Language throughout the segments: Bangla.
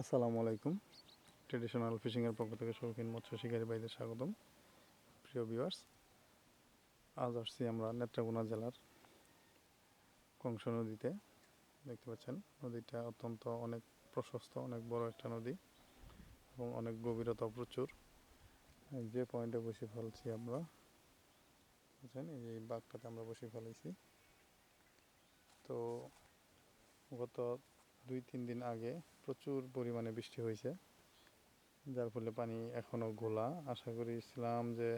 আসসালামু আলাইকুম। ট্রেডিশনাল ফিশিংয়ের পক্ষ থেকে শৌখিন মৎস্য শিকারী ভাইদের স্বাগতম। প্রিয় ভিউয়ার্স আজ আসছি আমরা নেত্রকোনা জেলার কংস নদীতে। দেখতে পাচ্ছেন, নদীটা অত্যন্ত অনেক প্রশস্ত, অনেক বড় একটা নদী এবং অনেক গভীরতা প্রচুর। যে পয়েন্টে বসে ফেলছি আমরা। বুঝছেন, এই যে বাঘটাতে আমরা বসে ফেলেছি তো গত দুই তিন দিন আগে প্রচুর পরিমাণে বৃষ্টি হয়েছে। যার ফলে পানি এখনও ঘোলা আশা করেছিলাম যে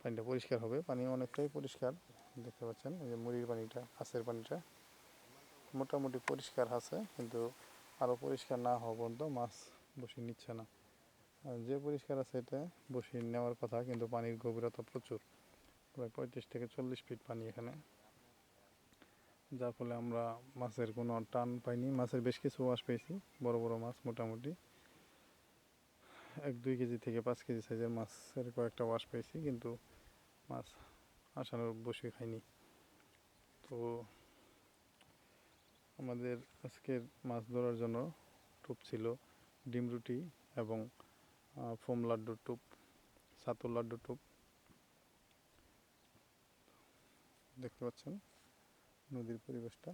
পানিটা পরিষ্কার হবে। পানি অনেকটাই পরিষ্কার, দেখতে পাচ্ছেন। যে মুড়ির পানিটা আছের পানিটা মোটামুটি পরিষ্কার আছে, কিন্তু আরও পরিষ্কার না হওয়া পর্যন্ত মাছ বসে নিচ্ছে না। যে পরিষ্কার আছে এটা বসে নেওয়ার কথা, কিন্তু পানির গভীরতা প্রচুর। প্রায় পঁয়ত্রিশ থেকে চল্লিশ ফিট পানি এখানে। যার ফলে আমরা মাছের কোনো টান পাইনি। মাছের বেশ কিছু ওয়াশ পেয়েছি, বড় বড় মাছ মোটামুটি। এক দুই কেজি থেকে পাঁচ কেজি সাইজের মাছের কয়েকটা ওয়াশ পেয়েছি, কিন্তু মাছ আসানোর বসে খাইনি। তো আমাদের আজকের মাছ ধরার জন্য টোপ ছিল ডিম রুটি এবং ফোম লাড্ডুর টোপ, ছাতুর লাড্ডুর টোপ। দেখতে পাচ্ছেন? নদীর পরিবেশটা।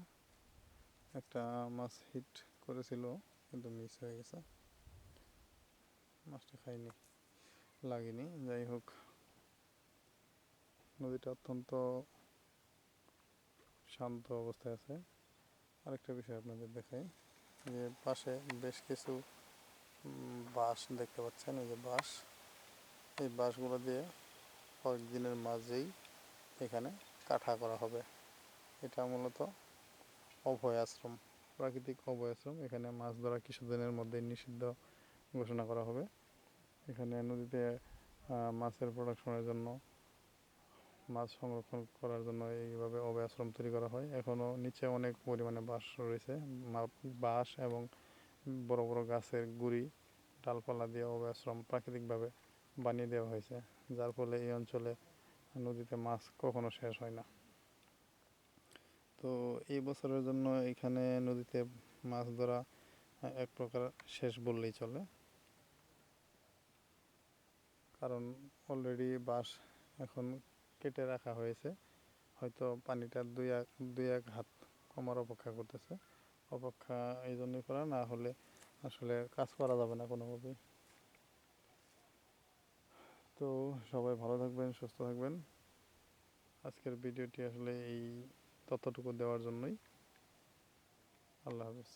একটা মাছ হিট করেছিল, কিন্তু মিস হয়ে গেছে। মাছটা খাইনি, লাগেনি। যাই হোক, নদীটা অত্যন্ত শান্ত অবস্থায় আছে। আরেকটা বিষয় আপনাদের দেখাই, যে পাশে বেশ কিছু বাঁশ দেখতে পাচ্ছেন, এই যে বাঁশ। এই বাঁশগুলো দিয়ে কয়েকদিনের মাঝেই এখানে কাঠা করা হবে। এটা মূলত অভয় আশ্রম, প্রাকৃতিক অভয় আশ্রম। এখানে মাছ ধরা কিছুদিনের মধ্যে নিষিদ্ধ ঘোষণা করা হবে। এখানে নদীতে মাছের প্রোডাকশনের জন্য, মাছ সংরক্ষণ করার জন্য এইভাবে অভয় আশ্রম তৈরি করা হয়। এখনও নিচে অনেক পরিমাণে বাঁশ রয়েছে। বাঁশ এবং বড় বড় গাছের গুড়ি, ডালপালা দিয়ে অভয় আশ্রম প্রাকৃতিকভাবে বানিয়ে দেওয়া হয়েছে। যার ফলে এই অঞ্চলে নদীতে মাছ কখনো শেষ হয় না। তো এই বছরের জন্য এখানে নদীতে মাছ ধরা এক প্রকার শেষ বললেই চলে। কারণ অলরেডি বাঁশ এখন কেটে রাখা হয়েছে। হয়তো পানিটা দুই এক দুই এক হাত কমার অপেক্ষা করতেছে। অপেক্ষা এই জন্যই করা, না হলে আসলে কাজ করা যাবে না কোনোভাবেই। তো সবাই ভালো থাকবেন, সুস্থ থাকবেন। আজকের ভিডিওটি আসলে এই তথ্যটুকু দেওয়ার জন্যই আল্লাহ হাফিজ।